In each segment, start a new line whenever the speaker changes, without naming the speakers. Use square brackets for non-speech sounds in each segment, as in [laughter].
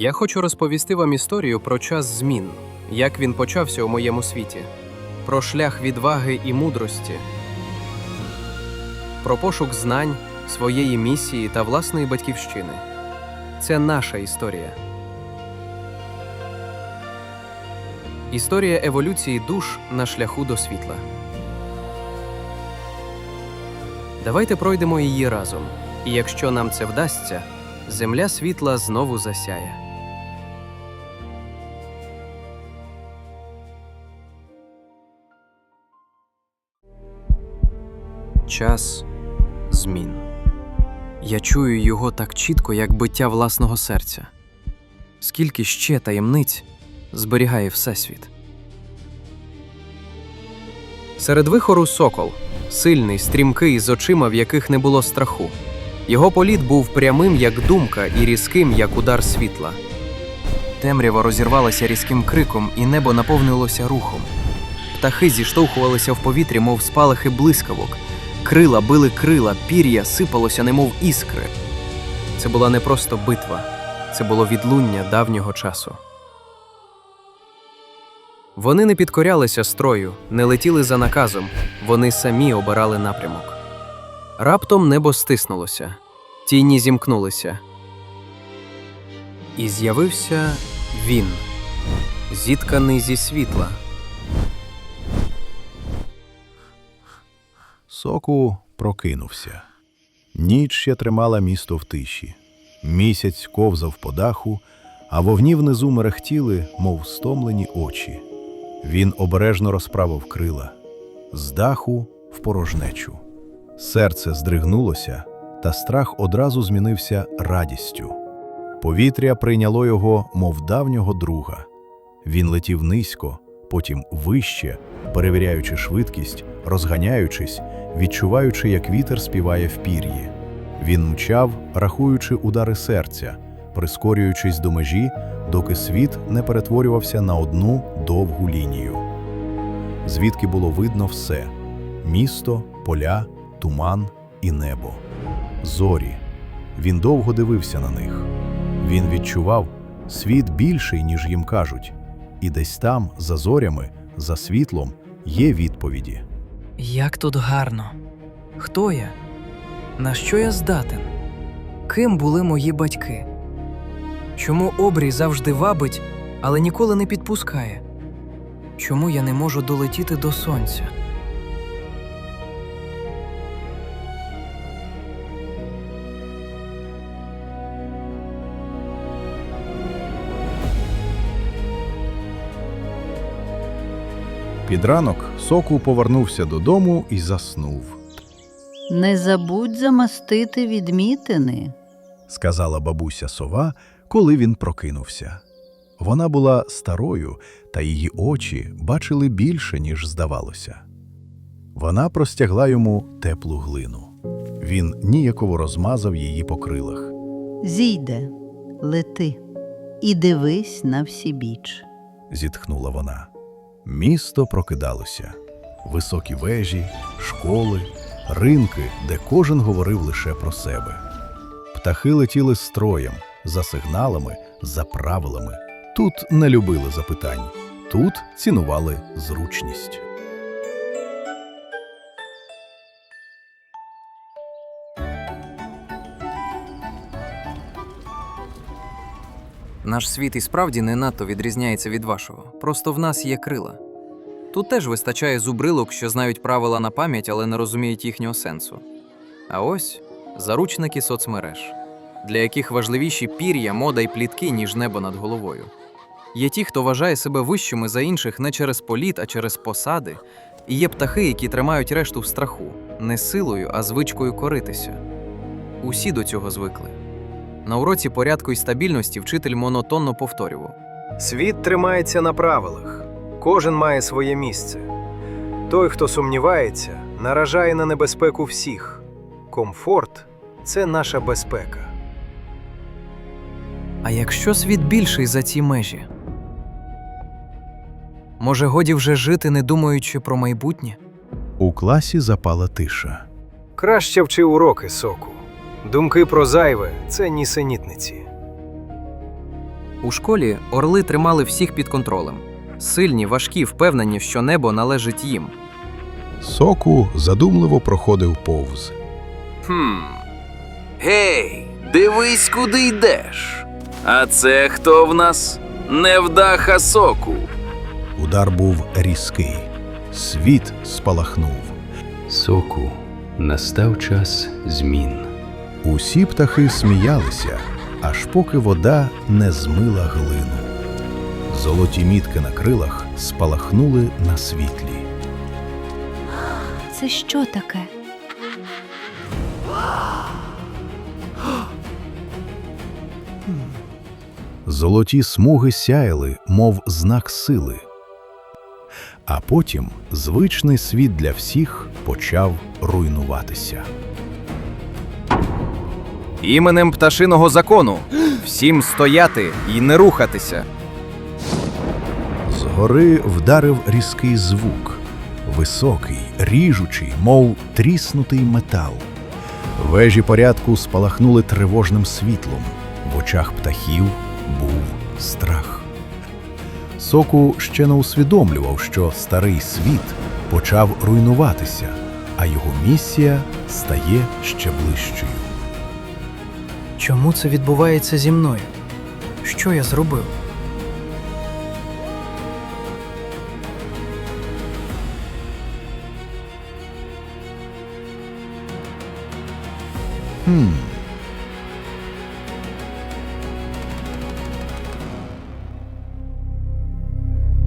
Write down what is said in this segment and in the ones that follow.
Я хочу розповісти вам історію про час змін, як він почався у моєму світі, про шлях відваги і мудрості, про пошук знань, своєї місії та власної батьківщини. Це наша історія. Історія еволюції душ на шляху до світла. Давайте пройдемо її разом. І якщо нам це вдасться, земля світла знову засяє. Час змін. Я чую його так чітко, як биття власного серця. Скільки ще таємниць зберігає Всесвіт. Серед вихору сокол, сильний, стрімкий, з очима, в яких не було страху. Його політ був прямим, як думка, і різким, як удар світла. Темрява розірвалася різким криком, і небо наповнилося рухом. Птахи зіштовхувалися в повітрі, мов спалахи блискавок. Крила били крила, пір'я сипалося, немов іскри. Це була не просто битва, це було відлуння давнього часу. Вони не підкорялися строю, не летіли за наказом, вони самі обирали напрямок. Раптом небо стиснулося, тіні зімкнулися. І з'явився він, зітканий зі світла.
Соку прокинувся. Ніч ще тримала місто в тиші. Місяць ковзав по даху, а вогні внизу мерехтіли, мов стомлені очі. Він обережно розправив крила з даху в порожнечу. Серце здригнулося, та страх одразу змінився радістю. Повітря прийняло його, мов давнього друга. Він летів низько, потім вище, перевіряючи швидкість, розганяючись, відчуваючи, як вітер співає в пір'ї. Він мчав, рахуючи удари серця, прискорюючись до межі, доки світ не перетворювався на одну довгу лінію. Звідки було видно все: місто, поля, туман і небо. Зорі. Він довго дивився на них. Він відчував, світ більший, ніж їм кажуть, і десь там, за зорями, за світлом, є відповіді.
Як тут гарно. Хто я? На що я здатен? Ким були мої батьки? Чому обрій завжди вабить, але ніколи не підпускає? Чому я не можу долетіти до сонця?
Під ранок Соку повернувся додому і заснув.
Не забудь замастити відмітини.
сказала бабуся сова, коли він прокинувся. Вона була старою, та її очі бачили більше, ніж здавалося. Вона простягла йому теплу глину. Він ніяково розмазав її по крилах.
Зійде, лети і дивись на всі біч.
зітхнула вона. Місто прокидалося. Високі вежі, школи, ринки, де кожен говорив лише про себе. Птахи летіли строєм, за сигналами, за правилами. Тут не любили запитань, тут цінували зручність.
Наш світ і справді не надто відрізняється від вашого. Просто в нас є крила. Тут теж вистачає зубрилок, що знають правила на пам'ять, але не розуміють їхнього сенсу. А ось заручники соцмереж, для яких важливіші пір'я, мода й плітки, ніж небо над головою. Є ті, хто вважає себе вищими за інших не через політ, а через посади, і є птахи, які тримають решту в страху, не силою, а звичкою коритися. Усі до цього звикли. На уроці порядку і стабільності вчитель монотонно повторював:
Світ тримається на правилах, кожен має своє місце. Той, хто сумнівається, наражає на небезпеку всіх. Комфорт це наша безпека.
А якщо світ більший за ці межі? Може, годі вже жити, не думаючи про майбутнє?
У класі запала тиша.
Краще вчи уроки соку. Думки про зайве це нісенітниці.
У школі орли тримали всіх під контролем. Сильні, важкі, впевнені, що небо належить їм.
Соку задумливо проходив повз.
Хм. Гей, дивись, куди йдеш. А це хто в нас? Невдаха соку.
Удар був різкий. Світ спалахнув.
Соку, настав час змін.
Усі птахи сміялися, аж поки вода не змила глину. Золоті мітки на крилах спалахнули на світлі.
Це що таке?
Золоті смуги сяяли, мов знак сили. А потім звичний світ для всіх почав руйнуватися.
Іменем пташиного закону. Всім стояти і не рухатися.
Згори вдарив різкий звук, високий, ріжучий, мов тріснутий метал. Вежі порядку спалахнули тривожним світлом. В очах птахів був страх. Соку ще не усвідомлював, що старий світ почав руйнуватися, а його місія стає ще ближчою.
Чому це відбувається зі мною? Що я зробив?
Хм.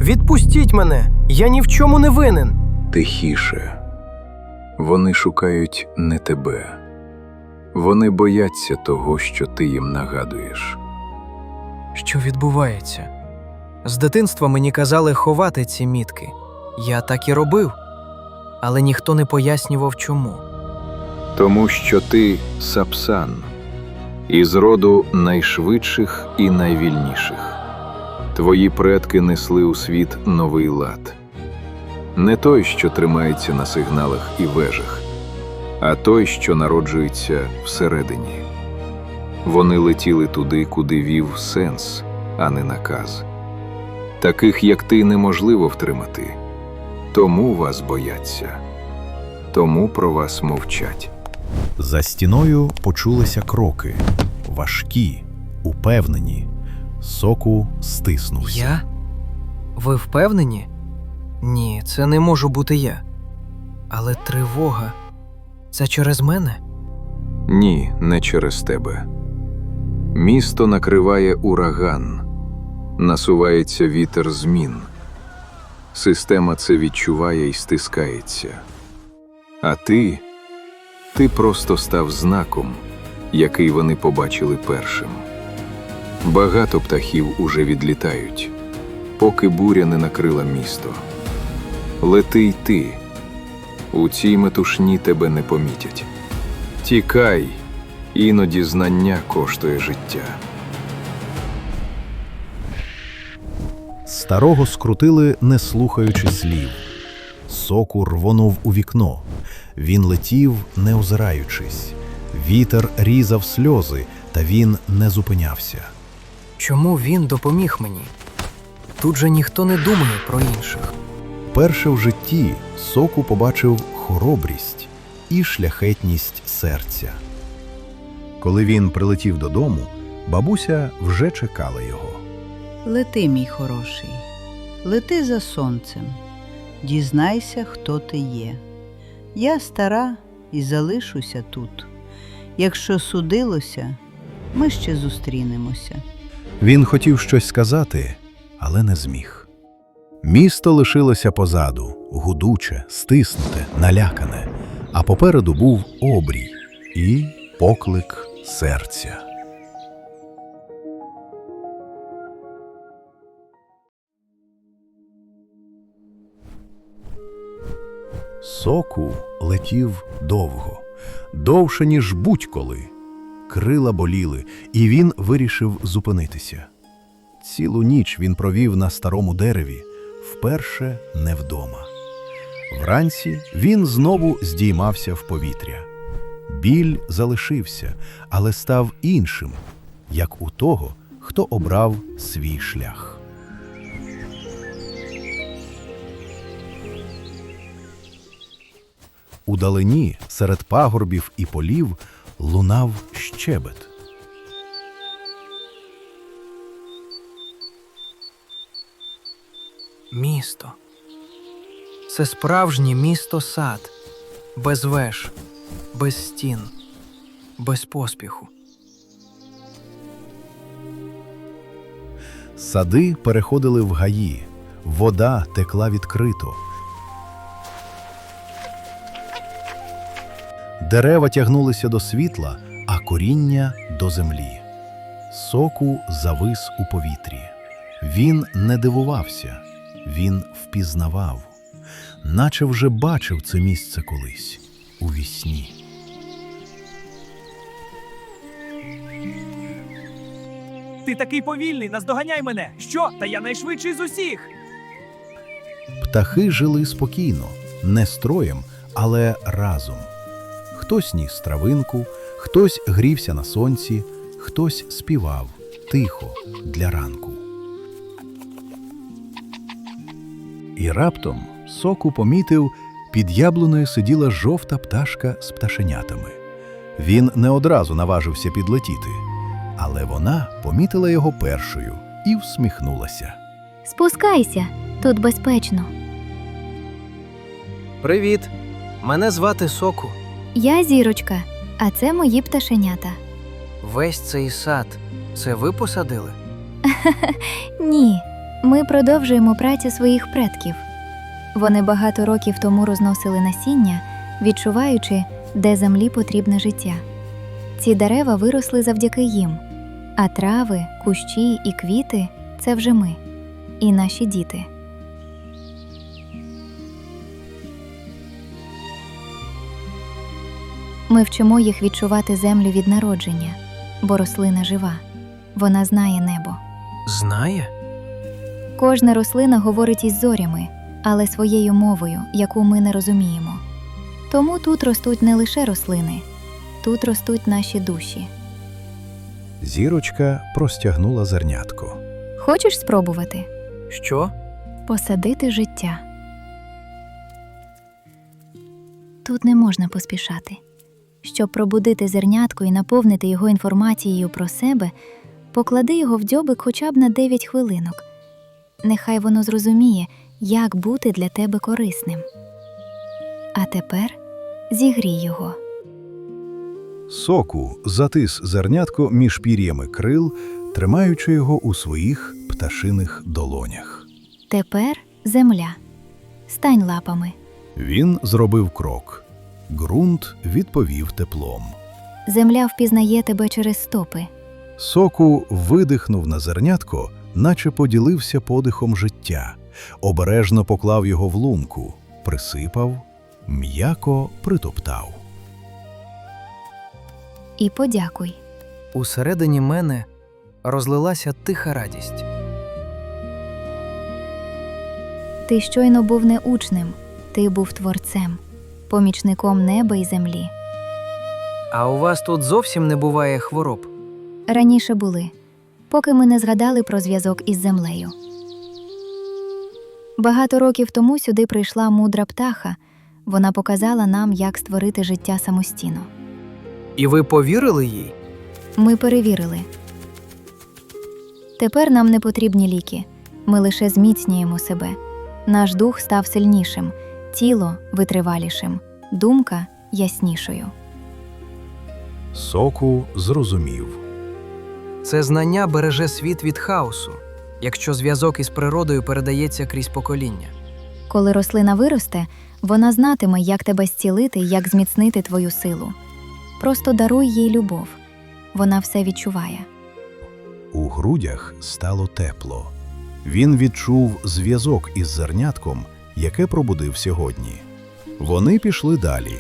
Відпустіть мене! Я ні в чому не винен.
Тихіше. Вони шукають не тебе. Вони бояться того, що ти їм нагадуєш.
Що відбувається? З дитинства мені казали ховати ці мітки. Я так і робив, але ніхто не пояснював чому.
Тому що ти сапсан, із роду найшвидших і найвільніших. Твої предки несли у світ новий лад. Не той, що тримається на сигналах і вежах, а той, що народжується всередині. Вони летіли туди, куди вів сенс, а не наказ. Таких, як ти, неможливо втримати. Тому вас бояться, тому про вас мовчать.
За стіною почулися кроки важкі, упевнені. Соку стиснувся.
Я? Ви впевнені? Ні, це не можу бути я. Але тривога це через мене?
Ні, не через тебе. Місто накриває ураган, насувається вітер змін. Система це відчуває і стискається. А ти, ти просто став знаком, який вони побачили першим. Багато птахів уже відлітають, поки буря не накрила місто. Лети й ти. У цій метушні тебе не помітять. Тікай, іноді знання коштує життя.
Старого скрутили, не слухаючи слів. Соку рвонув у вікно. Він летів, не озираючись. Вітер різав сльози, та він не зупинявся.
Чому він допоміг мені? Тут же ніхто не думає про інших.
Перше в житті соку побачив хоробрість і шляхетність серця. Коли він прилетів додому, бабуся вже чекала його.
Лети, мій хороший, лети за сонцем, дізнайся, хто ти є. Я стара і залишуся тут. Якщо судилося, ми ще зустрінемося.
Він хотів щось сказати, але не зміг. Місто лишилося позаду, гудуче, стиснуте, налякане, а попереду був обрій і поклик серця. Соку летів довго, довше, ніж будь-коли. Крила боліли, і він вирішив зупинитися. Цілу ніч він провів на старому дереві, вперше не вдома. Вранці він знову здіймався в повітря. Біль залишився, але став іншим, як у того, хто обрав свій шлях. Удалині, серед пагорбів і полів, лунав щебет.
Місто. Це справжнє місто сад, без веж, без стін, без поспіху.
Сади переходили в гаї, вода текла відкрито. Дерева тягнулися до світла, а коріння до землі. Соку завис у повітрі. Він не дивувався, він впізнавав, наче вже бачив це місце колись у вісні.
Ти такий повільний, наздоганяй мене. Що? Та я найшвидший з усіх.
Птахи жили спокійно, не строєм, але разом. Хтось ніс травинку, хтось грівся на сонці, хтось співав тихо для ранку. І раптом соку помітив, під яблуною сиділа жовта пташка з пташенятами. Він не одразу наважився підлетіти, але вона помітила його першою і всміхнулася.
Спускайся, тут безпечно.
Привіт! Мене звати Соку.
Я зірочка, а це мої пташенята.
Весь цей сад. Це ви посадили? [laughs]
Ні, ми продовжуємо працю своїх предків. Вони багато років тому розносили насіння, відчуваючи, де землі потрібне життя. Ці дерева виросли завдяки їм, а трави, кущі і квіти це вже ми і наші діти. Ми вчимо їх відчувати землю від народження, бо рослина жива. Вона знає небо.
Знає?
Кожна рослина говорить із зорями, але своєю мовою, яку ми не розуміємо. Тому тут ростуть не лише рослини, тут ростуть наші душі.
Зірочка простягнула зернятко.
Хочеш спробувати
Що?
посадити життя? Тут не можна поспішати. Щоб пробудити зернятко і наповнити його інформацією про себе, поклади його в дзьобик хоча б на 9 хвилинок. Нехай воно зрозуміє, як бути для тебе корисним. А тепер зігрій його.
Соку затис зернятко між пір'ями крил, тримаючи його у своїх пташиних долонях.
Тепер земля. Стань лапами.
Він зробив крок. Ґрунт відповів теплом.
Земля впізнає тебе через стопи.
Соку видихнув на зернятко, наче поділився подихом життя, обережно поклав його в лунку, присипав, м'яко притоптав.
І подякуй.
Усередині мене розлилася тиха радість.
Ти щойно був не учнем, ти був творцем, помічником неба і землі.
А у вас тут зовсім не буває хвороб.
Раніше були, поки ми не згадали про зв'язок із землею. Багато років тому сюди прийшла мудра птаха. Вона показала нам, як створити життя самостійно.
І ви повірили їй?
Ми перевірили. Тепер нам не потрібні ліки. Ми лише зміцнюємо себе. Наш дух став сильнішим, тіло витривалішим, думка яснішою.
Соку зрозумів.
Це знання береже світ від хаосу, якщо зв'язок із природою передається крізь покоління.
Коли рослина виросте, вона знатиме, як тебе зцілити, як зміцнити твою силу. Просто даруй їй любов. Вона все відчуває.
У грудях стало тепло. Він відчув зв'язок із зернятком, яке пробудив сьогодні. Вони пішли далі.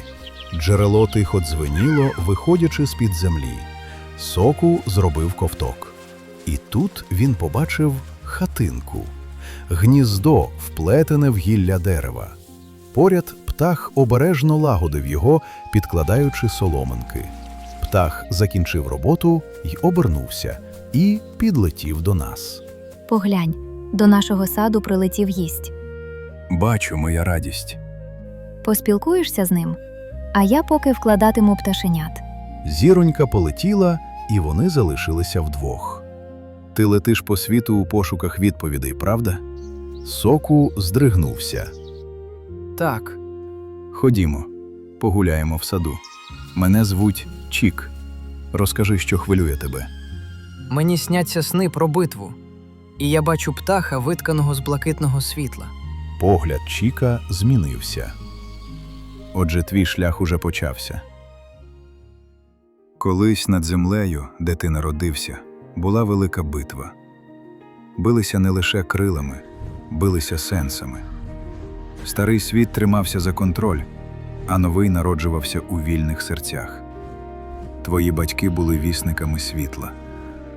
Джерело тихо дзвеніло, виходячи з-під землі. Соку зробив ковток. І тут він побачив хатинку, гніздо, вплетене в гілля дерева. Поряд птах обережно лагодив його, підкладаючи соломинки. Птах закінчив роботу й обернувся, і підлетів до нас.
Поглянь, до нашого саду прилетів гість.
Бачу, моя радість.
Поспілкуєшся з ним, а я поки вкладатиму пташенят.
Зіронька полетіла, і вони залишилися вдвох. Ти летиш по світу у пошуках відповідей, правда? Соку здригнувся.
Так,
Ходімо, погуляємо в саду. Мене звуть Чік. Розкажи, що хвилює тебе.
мені сняться сни про битву, і я бачу птаха, витканого з блакитного світла.
Погляд Чіка змінився. Отже, твій шлях уже почався. Колись над землею, де ти народився, була велика битва. Билися не лише крилами, билися сенсами. Старий світ тримався за контроль, а новий народжувався у вільних серцях. Твої батьки були вісниками світла.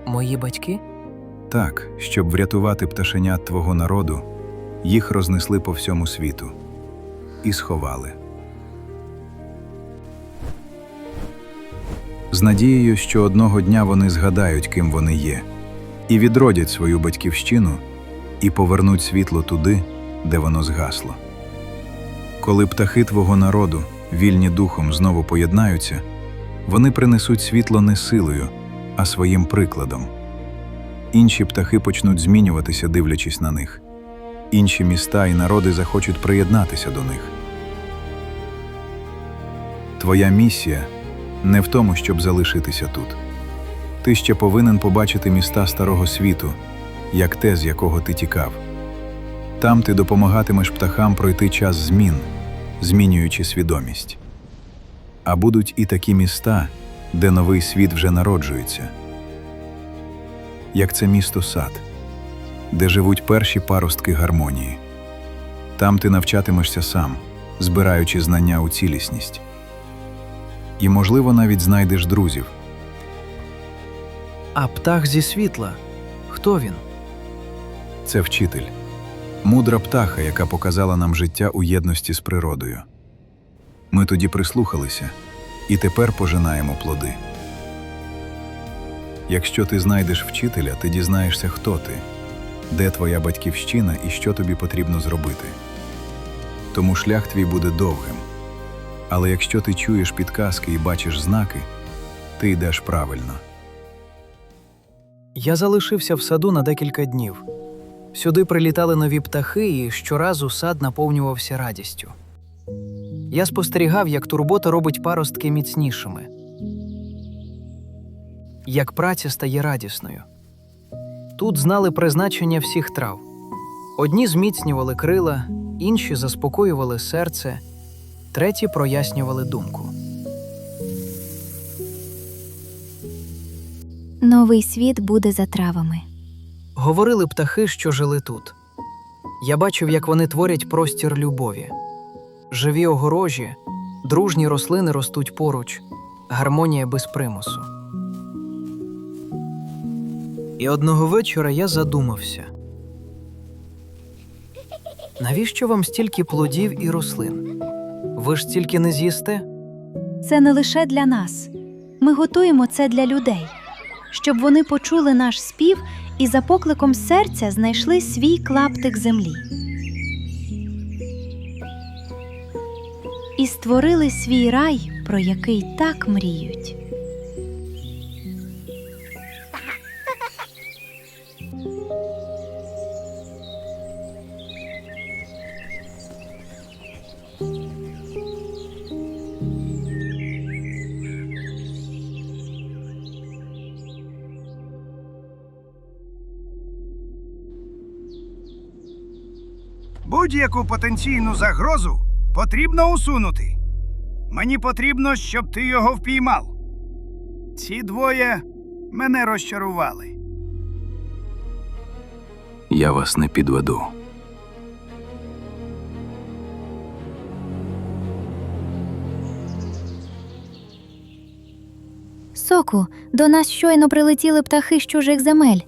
Мої батьки?
Так, щоб врятувати пташенят твого народу, їх рознесли по всьому світу і сховали. З надією, що одного дня вони згадають, ким вони є, і відродять свою батьківщину і повернуть світло туди, де воно згасло. Коли птахи твого народу, вільні духом, знову поєднаються, вони принесуть світло не силою, а своїм прикладом. Інші птахи почнуть змінюватися, дивлячись на них. Інші міста і народи захочуть приєднатися до них. Твоя місія не в тому, щоб залишитися тут. Ти ще повинен побачити міста Старого світу, як те, з якого ти тікав. Там ти допомагатимеш птахам пройти час змін, змінюючи свідомість. А будуть і такі міста, де новий світ вже народжується як це місто сад, де живуть перші паростки гармонії. Там ти навчатимешся сам, збираючи знання у цілісність. І, можливо, навіть знайдеш друзів.
А птах зі світла. Хто він?
Це вчитель, мудра птаха, яка показала нам життя у єдності з природою. Ми тоді прислухалися і тепер пожинаємо плоди. Якщо ти знайдеш вчителя, ти дізнаєшся, хто ти, де твоя батьківщина і що тобі потрібно зробити. Тому шлях твій буде довгим. Але якщо ти чуєш підказки і бачиш знаки, ти йдеш правильно.
Я залишився в саду на декілька днів. Сюди прилітали нові птахи, і щоразу сад наповнювався радістю. Я спостерігав, як турбота робить паростки міцнішими, як праця стає радісною. Тут знали призначення всіх трав. Одні зміцнювали крила, інші заспокоювали серце, треті прояснювали думку.
Новий світ буде за травами.
Говорили птахи, що жили тут. Я бачив, як вони творять простір любові. Живі огорожі, дружні рослини ростуть поруч, гармонія без примусу. І одного вечора я задумався. Навіщо вам стільки плодів і рослин? Ви ж тільки не з'їсте?
Це не лише для нас. Ми готуємо це для людей, щоб вони почули наш спів і за покликом серця знайшли свій клаптик землі. І створили свій рай, про який так мріють.
Будь-яку потенційну загрозу потрібно усунути. Мені потрібно, щоб ти його впіймав. Ці двоє мене розчарували.
Я вас не підведу.
Соку, до нас щойно прилетіли птахи з чужих земель.